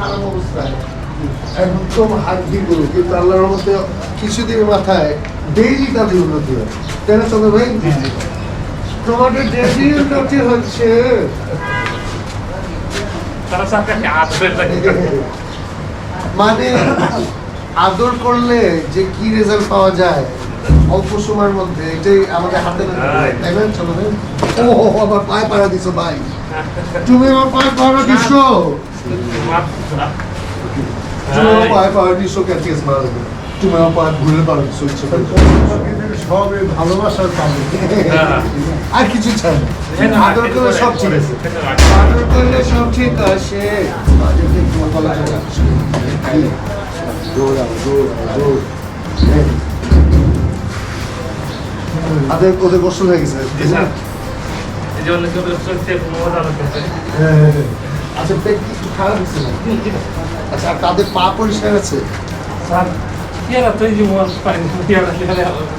খারাপ অবস্থায়। একদম গরু কিন্তু আল্লাহর মধ্যে কিছুদিনের মাথায় ডেইলি তাদের উন্নতি হয়। তাই না চন্দ্র ভাই তোমাদের ডেইলি উন্নতি হচ্ছে। মানে আদর করলে যে কি রেজাল্ট পাওয়া যায় অল্প সময়ের মধ্যে এটাই আমাদের হাতে নাতে তাই না চলো ও আমার পায়ে পাড়া দিছো ভাই। তুমি আমার পায়ে পাড়া দিছো। আমার পায়ে ভালোবাসার পাবে আর কিছু চাই না আদর করলে সব ঠিক আছে আদর সব ঠিক আছে মধ্যে তোমার চলে আসছে দৌড়াও দৌড়াও দৌড় আদের ওদের গোসল হয়ে গেছে এই যে অনেক চলছে মজা লাগছে আচ্ছা পেট কি একটু খারাপ হচ্ছে না আচ্ছা আর তাদের পা পরিষ্কার আছে? স্যার কি আর তুই যে পাই কি আর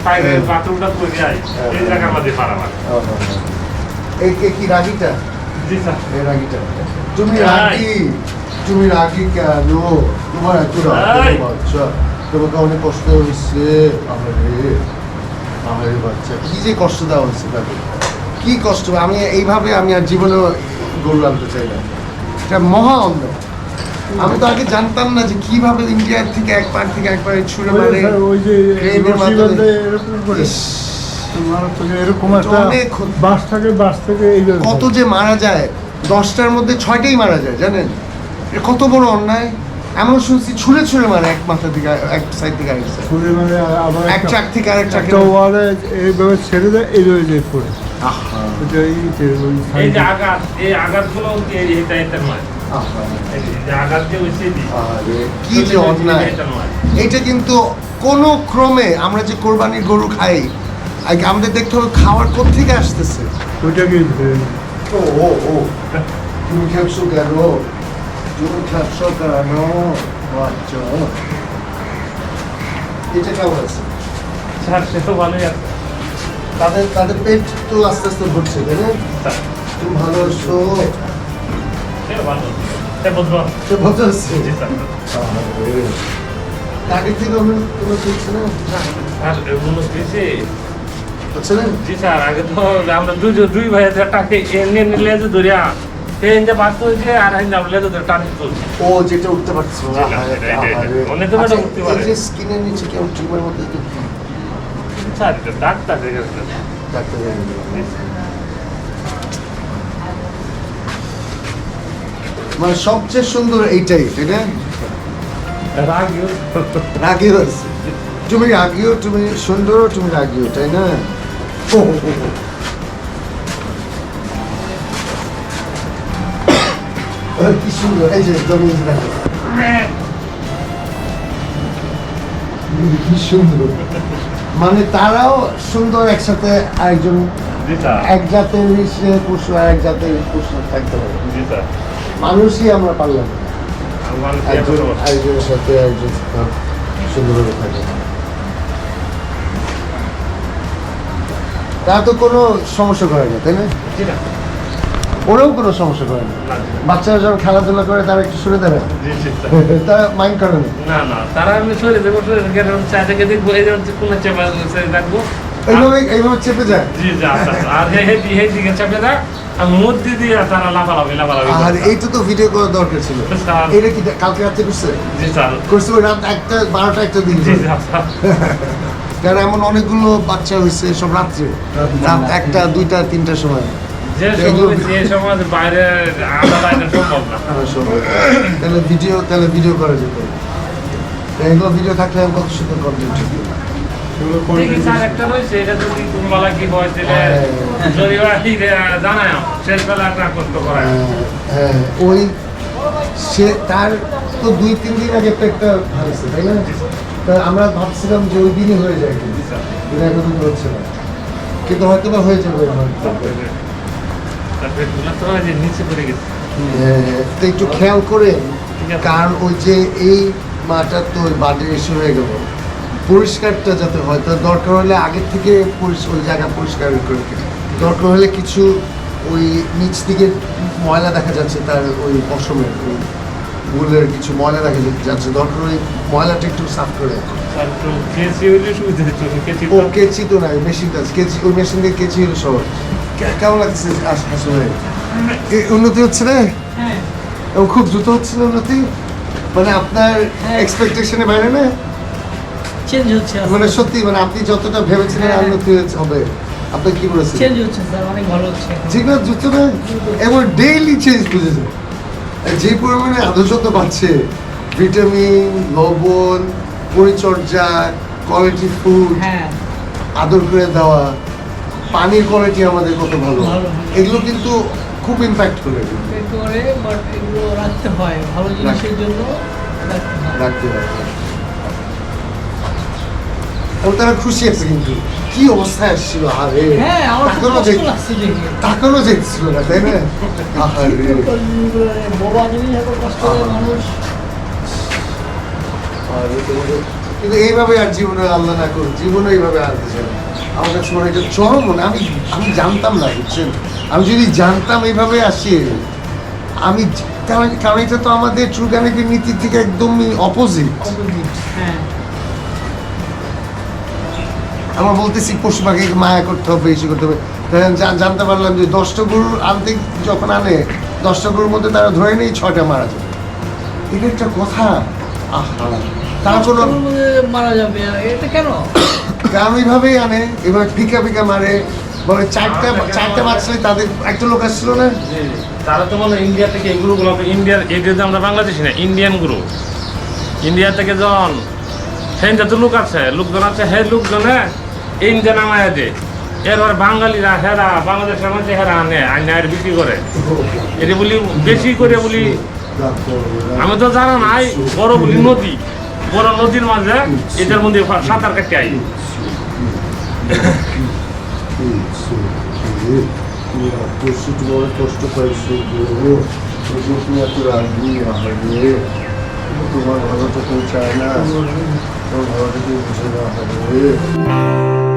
পাইলে বাথরুমটা করে যাই এই জায়গা আমাদের পারাবার এই কি রাগিটা? জি স্যার। এই রাগিটা। তুমি রাগি। তুমি রাগি কেন? তোমার এত রাগ বাচ্চা? তোমাকে অনেক কষ্ট হয়েছে। আমারে আমারে বাচ্চা। কি যে কষ্ট দেওয়া হয়েছে তাকে কি কষ্ট? আমি এইভাবে আমি আর জীবনে গরু আনতে চাই না। এটা মহা অন্যায় আমি তো আগে জানতাম না যে কীভাবে ইন্ডিয়ার থেকে এক পার থেকে একবার ছুড়ে মারে ওই যে এরকম একটা বাস থেকে বাস থেকে কত যে মারা যায় দশটার মধ্যে ছয়টাই মারা যায় জানেন? কত বড় অন্যায়। এমন শুনছি ছুঁড়ে ছুঁড়ে মারে এক মাথা থেকে এক সাইড থেকে আরেক। ছুড়ে মানে আবার এক ট্রাক থেকে আরেক ট্রাকে এইভাবে ছেড়ে দেয় এইভাবে যে পড়ে। এই যে আঘাত এই আঘাতগুলো এটা এটা নয়। কি যে অন্যায়। এটা কিন্তু কোনো ক্রমে আমরা যে কোরবানির গরু খাই আমাদের দেখতে হবে খাওয়ার কোথেকে আসতেছে। ওইটাকে ধরে নেয়। ও ও ও। তুমি খেপছো কেন? তুমি কেন? আচ্ছা এটা কেমন আছে? স্যার সে তো ভালোই আছে। তাদের তাদের পেট তো আস্তে আস্তে ভরছে তাই না? তুমি ভালো আছো? আগের থেকে কোনো না। হচ্ছে না? জি স্যার আগে তো আমরা দুই দুই ভাই টাকে যে হয়েছে আর টানি চলছে। ও যেটা উঠতে পারছে তো আচ্ছা, উঠতে পারে। স্কিনের নিচে মধ্যে ডাক্তার ডাক্তার। মানে সবচেয়ে সুন্দর এইটাই তাই না? রাগিও রাগিও তুমি রাগিও তুমি সুন্দর তুমি রাগিও তাই না? কি সুন্দর এই যে জমি কি সুন্দর। মানে তারাও সুন্দর একসাথে আরেকজন এক জাতের পশু আর এক জাতের পশু থাকতে পারে। মানুষই আমরা পারলাম। একজন আরেকজনের সাথে একজন সুন্দরভাবে থাকে। তা তো কোনো সমস্যা করে না তাই না? ওরাও কোনো সমস্যা করে না। বাচ্চারা যখন খেলাধুলা করে তারা একটু শুনে দেবে তারা মাইন্ড করে না। না না তারা আমি সরে দেবো সরে দেখব এই যেমন কোনো চেপা রাখব এইভাবে এইভাবে চেপে যায়। জি জি আচ্ছা আচ্ছা। আর হে হে দিকে চেপে দেয় আর মধ্যে দিয়ে তারা লাফালাফি লাফালাফি আর এইটা তো ভিডিও করার দরকার ছিল। এটা কি কালকে রাত্রে করছে? জি স্যার। করছে ওই রাত একটা বারোটা একটা দিন। জি স্যার স্যার। কারণ এমন অনেকগুলো বাচ্চা হয়েছে সব রাত্রে। রাত একটা দুইটা তিনটার সময়। যে সময় বাইরে আলাদা এটা সম্ভব না। আমার সময়। তাহলে ভিডিও তাহলে ভিডিও করা যেত। এগুলো ভিডিও থাকলে আমি কত সুন্দর কন্টেন্ট হয়। হ্যাঁ। হ্যাঁ ওই সে তার তো দুই তিন দিন আগে একটা একটা হয়েছে তাই না? তা আমরা ভাবছিলাম যে ওই দিনই হয়ে যায় কিন্তু। এখন হচ্ছে না। কিন্তু হয়তো বা হয়ে যাবে। তো ওই যে নিচে পড়ে গেছে। তো একটু খেয়াল করে কারণ ওই যে এই মাটা তো ওই বাডে এসে হয়ে গেল। পরিষ্কারটা যাতে হয় তো দরকার হলে আগের থেকে ওই জায়গা পরিষ্কার করে দরকার হলে কিছু ওই নিচ দিকে ময়লা দেখা যাচ্ছে তার ওই পশমের উলের কিছু ময়লা দেখা যাচ্ছে। দরকার ওই ময়লাটা একটু সাফ করে ও কেচি তো নাই মেশিনটা আছে। কেচি ওই মেশিন দিয়ে কেচি হলো সহজ। কেমন লাগছে আস- আসলে উন্নতি হচ্ছে না হ্যাঁ। এবং খুব দ্রুত হচ্ছে না উন্নতি? মানে আপনার হ্যাঁ। এক্সপেকটেশনে বাইরে না? চেঞ্জ হচ্ছে মানে সত্যি মানে আপনি যতটা ভেবেছিলেন হ্যাঁ। উন্নতি হবে আপনি কি বলেছেন চেঞ্জ হচ্ছে স্যার অনেক ভালো হচ্ছে এখন। যেগুলো দ্রুত না? এবং ডেইলি চেঞ্জ বুঝেছে যে পরিমাণে আদর্শত্ব পাচ্ছে ভিটামিন লবণ পরিচর্যা কোয়ালিটি ফুড হ্যাঁ। আদর করে দেওয়া পানির কোয়ালিটি আমাদের কত ভালো। এগুলো কিন্তু খুব ইম্প্যাক্ট করে করে বাট এগুলো রাখতে হয়। ভালো জিনিসের জন্য রাখতে হয়। এবং তারা খুশি আছে কিন্তু। কি অবস্থায় আসছিল আরে। হ্যাঁ তাকানো না তাই না? বোবা জিনিস এত কষ্ট মানুষ। আরে তোমাদের- কিন্তু এইভাবে আর জীবনে আল্লাহ না করুন জীবনে এইভাবে আনতে চাই। আমার কাছে মনে হয় চরম মনে আমি আমি জানতাম না, বুঝছেন? আমি যদি জানতাম এইভাবে আসি, আমি কারণ কারণ এটা তো আমাদের কানেক্টের নীতি থেকে একদমই অপোজিট আমরা বলতেছি পশু পাখিকে মায়া করতে হবে বেশি করতে হবে। জানতে পারলাম যে দশটা গরুর আনতে যখন আনে, দশটা গরুর মধ্যে তারা ধরে নেই ছয়টা মারা যাবে এটা একটা কথা। আহা তারা কোনো মারা যাবে এটা কেন? গ্রাম এইভাবেই আনে এবার ফিকা ফিকা মারে বলে চারটা চারটা বাঁচলে তাদের একটা লোক আসছিল না? জি, তারা তো মানে ইন্ডিয়া থেকে এই গ্রুপগুলো ইন্ডিয়ার এই যে আমরা বাংলাদেশি না ইন্ডিয়ান গ্রুপ ইন্ডিয়া থেকে জন সেটা তো লোক আছে লোকজন আছে হে লোকজনে ইন্ডিয়া নামায় দে। এরপর বাঙালিরা হেরা বাংলাদেশের মধ্যে হেরা আনে আর বিক্রি করে। এটা বলি বেশি করে বলি আমি তো জানা নাই, বড় বলি নদী। বড় নদীর মাঝে এটার মধ্যে সাঁতার কাটতে আই। কষ্ট পাইছো এত রাগি তোমার ভালোটা কেউ চায় না, তোমার ভালোটা কেউ বুঝে না আহারে